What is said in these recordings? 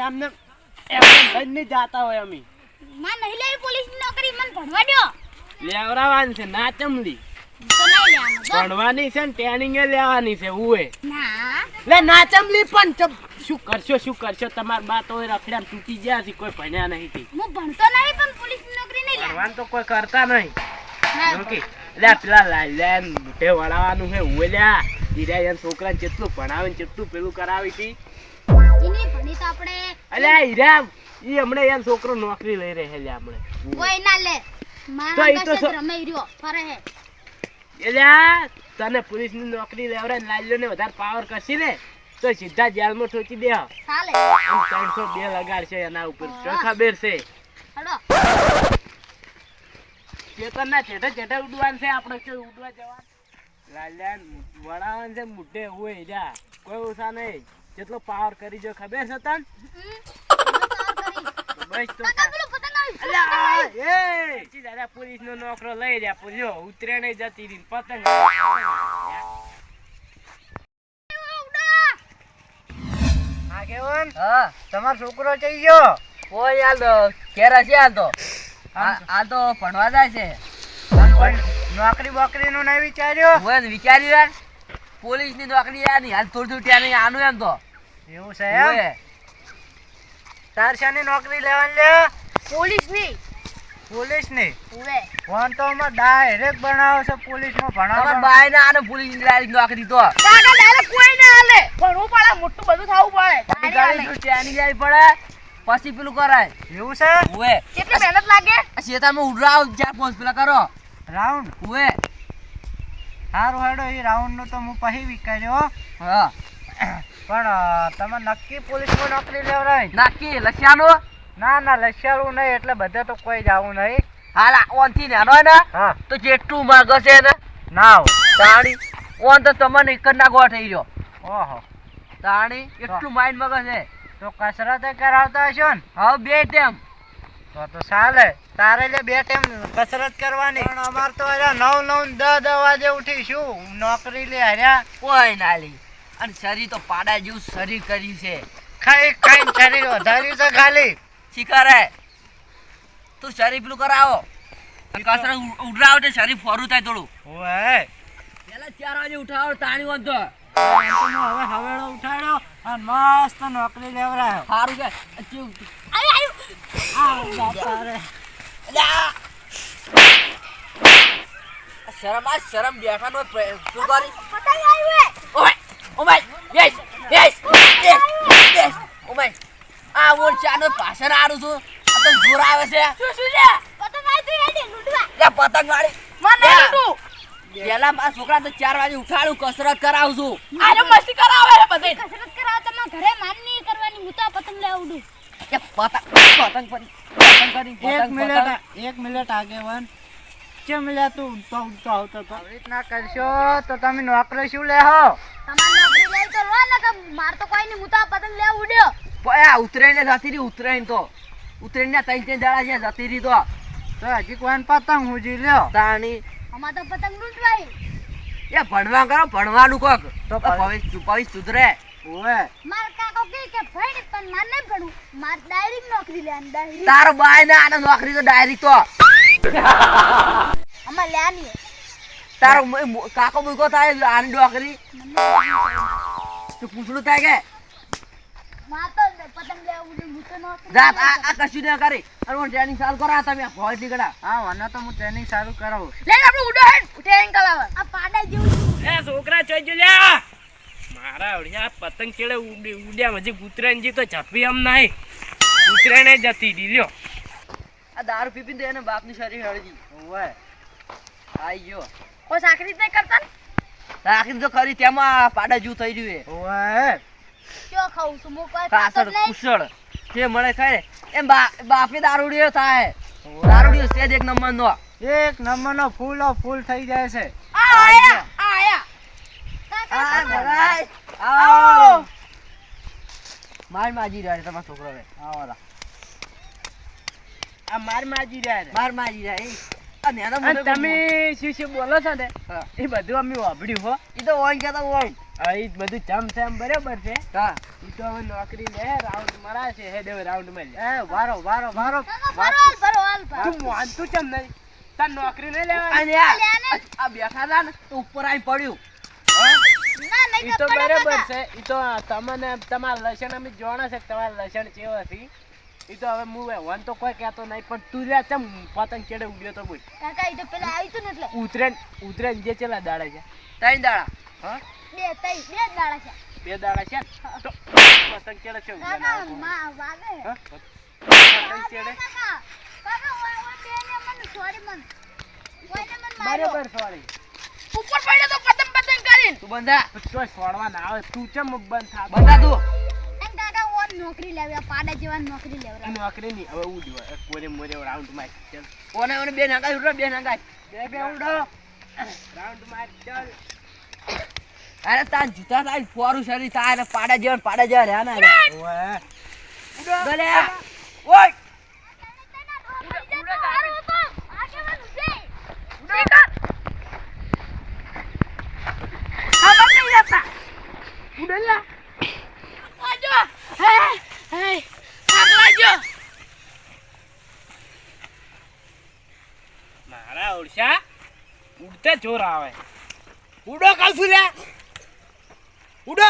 એમને એમને લઈને જાતા હોય અમે. માં નહીં લેવી પોલીસ નોકરી મને ભણવા દો લેવરાવાન છે ના ચમલી. ભણવાની છે ને ટ્રેનિંગ લેવાની છે ઉએ લે ના ચમલી પણ શું કરશો શું કરશો? તમાર બા તો રખડ્યા તૂટી ગયા છે કોઈ ભણ્યા નહીં થી હું ભણતો નહીં પણ પોલીસ નોકરી નહીં ભણવાનું તો કોઈ કરતા નહીં. ના, ઓકે લે પેલા લાલ્યા મોઢે વળાવાનું છે ઉએ લ્યા ધીરા છોકરાને કેટલું ભણાવે ને કેટલું પેલું કરાવી હતી. એની ભણી તો આપણે અલ્યા હીરા ઈ હમણે યાર છોકરો નોકરી લઈ રહે છે હમણે. કોઈ ના લે. મારા તો રમાઈ રહ્યો ફરે હે. એલ્યા તને પોલીસની નોકરી લેવડાવીને લાલ્યો ને વધારે પાવર કરશી ને તો સીધા જેલમાં ઠોકી દે. આમ ત્રણસો બે લગાડશે એના ઉપર. શું ખબર છે ચેતન ના ચેઠે ચેઠે ઉડવાન છે આપણે કે ઉડવા જવા લાલ્યા વડાવાન છે મુઢે હોય જા કોઈ ઓછા નહીં. જેટલો પાવર કરી જો ખબર છે તન? બસ તો એ! દાદા પોલીસ નો નોકરો લઈ રહ્યા પૂછ્યો ઉતરે નહીં જતી રહી પતંગ. આગેવાન હા તમારો છોકરો જઈ ગયો? કોઈ હાલ તો ઘેર હશે હાલ તો. હાલ તો. ભણવા જાય છે. નોકરી બોકરી નું નહીં વિચાર્યો? વિચાર્યું યાર. પોલીસની નોકરી યારની હાલ થોડી થોડી ત્યાં નહીં આનું એમ તો. એવું છે. તાર શાની નોકરી લેવાની લે? પોલીસની. પોલીસની ઉવે. ફોન તો અમાર ડાયરેક્ટ બનાવો છે પોલીસમાં તમારા બાય ના અને પોલીસની ડાયરેક્ટ નોકરી તો કાકા direct કોઈ ના હાલે. ભણવું પડે, મોટું બધું થવું પડે. તારી ગાડી. થોડી ત્યાંની જાય પડે પછી પેલું કરાય. એવું છે? હુએ કેટલી મહેનત લાગે? આ શેતામાં ઉડરાવ ચાર પાંચ પેલા કરો. રાઉન્ડ? હુએ સારું હેડો એ રાઉન્ડનું તો હું પછી વિકાર્યો હા. પણ તમે નક્કી પોલીસમાં નોકરી લેવડાવી? નક્કી લખ્યાનો ના ના લસિયાનું નહીં એટલે બધે તો કોઈ જવું નહીં. હાલ ઓનથી નાનો ને તો જેટલું માગો છે ને ના તાણી ઓન તો તમને એક જ ના ગોઠ થઈ ગયો. ઓહો. તાણી એટલું માઇન્ડ મગજ છે. તો કસરત કરાવતા હશો ને? હવે બે ટેમ. તો તો ચાલે. તારે લે બે ટાઈમ કસરત કરવાની. પણ અમાર તો નવ નવ દસ દસ વાગે ઉઠીશું. નોકરી લે હર્યા કોઈ ના લી. અને શરીર તો પાડા જેવું શરીર કર્યું છે. ખાઈ ખાઈને શરીર વધાર્યું છે ખાલી. શીખરે તું શરીર પેલું કરાવો. કસરત ઉ- તો શરીર ફરું થાય થોડું. ઓય પેલા ચાર વાગે ઉઠાવો તાણી વાંધ હવે હવેળો ઉઠાડ્યો અને મસ્ત નોકરી લેવરાયો. સારું કે ચેવું- આવ્યું. આ બાપા રે. શરમ આ શરમ બેઠા નો શું કરી? પતાઈ આવ્યું oh my yes yes yes yes oh my આ ઓર ચાનો પાછળ આડું છું આ તો જોર આવે છે શું શું છે? પતંગ આવી હેડી, લૂંટવા. લે પતંગ વાળી મને લે. લૂંટવું. પેલા મારા છોકરા તો ચાર વાગે ઉઠાડું કસરત કરાવું છું આને મસ્તી કરાવે છે બધે. કસરત કરાવો તમે ઘરે માનની કરવાની હું તો પતંગ લેવા. એ પતંગ પતંગ પતંગ કરી એક પતંગ મિનિટ પતંગ એક મિનિટ આગેવાન કેમ લે તું તો આવતો તો? આવી રીતના કરશો તો તમે નોકરી શું લેહો? તમારે નોકરી લેવી તો લો ને કે માર તો કોઈ નહીં હું તો પતંગ લે ઉડ્યો. આ ઉતરાઈને જતી રહી ઉતરાઈને તો. ઉતરાઈને ત્રણ ત્રણ દાડા છે જતી રહી તો. તો હજી કોઈ પતંગ હુજી લ્યો. તાણી. અમાર તો પતંગ લૂંટવાઈ એ ભણવા કરો ભણવાનું કોક. તો તો ભવિષ્ય ભવિષ્ય સુધરે. ઓએ માર કાકો કે કે ભણ પણ માર નહીં ભણું. માર ડાયરી નોકરી લે ડાયરી તારો બાય ને આને નોકરી તો ડાયરી તો. લેવાની હે. તારો મ- મ- કાકો મુકો થાય આની નોકરી તું પૂછડું થાય કે જાત આ આ કશું ના કરી અને હું ટ્રેનિંગ ચાલુ કરો તમે ભોય નીકળ્યા હા વના તો હું ટ્રેનિંગ સારું કરાવું લે આપણે ઉડો હેડ ટ્રેનિંગ કરાવે આ પાડા જેવું એ છોકરા ચોઈ જો લ્યા મારા અડિયા પતંગ ચેડે ઉડી ઉડ્યા હજી ઉતરાણ તો ઝપી એમ નહીં જતી આ દારૂ પીપી દે એને બાપની શરીર હળજી ઓય આઈ ગયો સાકરી નહીં કરતા ને? આખી તો ખરી તેમાં પાડા જેવું થઈ રહ્યું છે. ઓય ક્યો ખાઉં છું? મો કોઈ ખાતો કાસળ કુસળ જે મળે ખાય એમ બાપી દારૂડિયો થાય. દારૂડિયો છે એક નંબર નો એક નંબરનો ફૂલો ફૂલ થઈ જાય છે. આયા આયા. આ કાકા. આવો. માર માજી રહ્યા છે તમારા છોકરો હવે. આવો આ માર માજી રહ્યા માર માજી રહ્યા એ. તમે શું શું બોલો છો ને? એ બધું અમે વાપર્યું હો. ઈ તો ઓન કહેતા ઓન. હવે બધું જમ છે એમ બરાબર છે. હા. ઈ તો હવે નોકરી લે રાઉન્ડ મરાશે હે દેવ રાઉન્ડમાં એ વારો વારો વારો. કાકા ભરો હાલ ભરો હાલ ભરો તું માનતું ચમ નહીં. તાર નોકરી નહીં લેવાની? આ બેઠા હતા ને તો ઉપર આવીને પડ્યું. એ તો બરાબર છે. એ તો તમને તમારા લસણ અમે જોણા છે કે તમારા લસણ કેવો છે? ઈ તો હવે હું વન તો કોઈ કહેતો નહીં પણ તું રે ચમ પતંગ ચડે ઉડ્યો તો બોલ. કાકા ઈ તો પેલા આવી તું ને એટલે. ઉતરેન ઉતરેન જે ચેલા દાડા છે. ત્રણ દાડા હા? બે ત્રણ બે દાડા છે. બે દાડા છે તો પતંગ ચડે છે કાકા ના માં વાગે. હા? પતંગ ચડે કાકા. કાકા ઓય ઓય બેને મને સોરી મન. બરાબર સોરી. ઉપર પડ્યો તો પતંગ પતંગ કરીને. તું બંધા. તો છોડવા ના આવે. તું ચમ બંધ થા? બંધા તું. નોકરી લેવી પાડા જેવા નોકરી લેવરા નોકરી ની હવે ઉડ્યો હવે કોરે મોરે રાઉન્ડમાં ચાલ. ઓને ઓને બે નાગા ઉડો બે નાગા બે બે ઉડો. રાઉન્ડ માર ચાલ. અરે તાર જૂતા તાર ફોરું શરીર તાર પાડા જેવા પાડા જેવા રહ્યા ને ઓય. ગલે ઓય. ઉડતે જોર આવે. ઉડો કાલ લે ઉડો.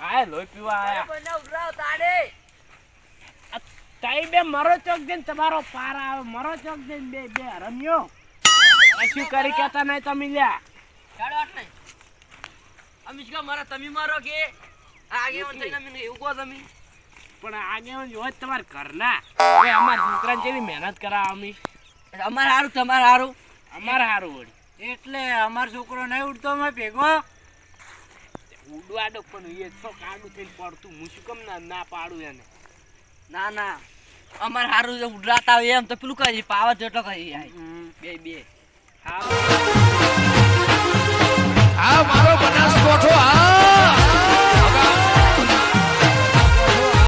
આય લોહી પીવા આયા. બંને ઉડરાવ તાડે તાઈ બે મરો ચોક દે તમારો પાર આવે. મરો ચોક દે બે બે રમ્યો શું કરી કેતા નહીં તમે લ્યા? ચાલો આટ નહીં. મારા તમે મારો કે? આગે વન થઈને મને એવું કહો તમે. પણ આગે હોય તમારા ઘરના. અમારા છોકરાને જેવી મહેનત કરાવ અમે. અમારે હારું તમારે સારું અમારે સારું વળી. એટલે અમારો છોકરો નહીં ઉડતો અમે ભેગો? ઉડવાડો પણ એ છો કાંડું થઈને પડતું. હું શું કેમ ના ના પાડું એને? ના ના. અમારે સારું જો ઉડરાતા હોય એમ તો પેલું કરી પાવર જેટલો કરી બે બે. હા આ